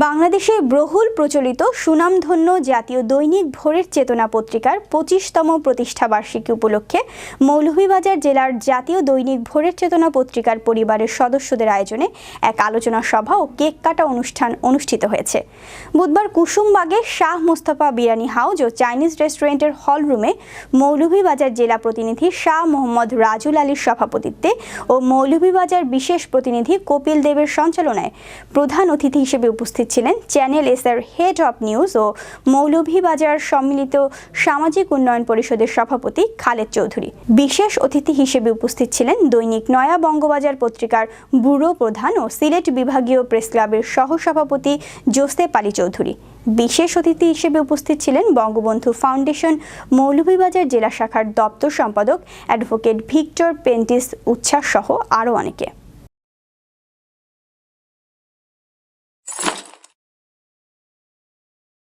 বাংলাদেশে বহুল প্রচলিত সুনামধন্য জাতীয় দৈনিক ভোরের চেতনা পত্রিকার পঁচিশতম প্রতিষ্ঠা বার্ষিকী উপলক্ষে মৌলভীবাজার জেলার জাতীয় দৈনিক ভোরের চেতনা পত্রিকার পরিবারের সদস্যদের আয়োজনে এক আলোচনা সভা ও কেক কাটা অনুষ্ঠান অনুষ্ঠিত হয়েছে। বুধবার কুসুমবাগে শাহ মোস্তফা বিরিয়ানি হাউজ ও চাইনিজ রেস্টুরেন্টের হল রুমে মৌলভীবাজার জেলা প্রতিনিধি শাহ মোহাম্মদ রাজুল আলীর সভাপতিত্বে ও মৌলভীবাজার বিশেষ প্রতিনিধি কপিল দেবের সঞ্চালনায় প্রধান অতিথি হিসেবে উপস্থিত ছিলেন চ্যানেল এসের হেড অব নিউজ ও মৌলভীবাজার সম্মিলিত সামাজিক উন্নয়ন পরিষদের সভাপতি খালেদ চৌধুরী। বিশেষ অতিথি হিসেবে উপস্থিত ছিলেন দৈনিক নয়া বঙ্গবাজার পত্রিকার ব্যুরো প্রধান ও সিলেট বিভাগীয় প্রেস ক্লাবের সহসভাপতি জোসেফ আলী চৌধুরী। বিশেষ অতিথি হিসেবে উপস্থিত ছিলেন বঙ্গবন্ধু ফাউন্ডেশন মৌলভীবাজার জেলা শাখার দপ্তর সম্পাদক অ্যাডভোকেট ভিক্টর পেন্টিস উচ্ছ্বাস সহ আরও অনেকে।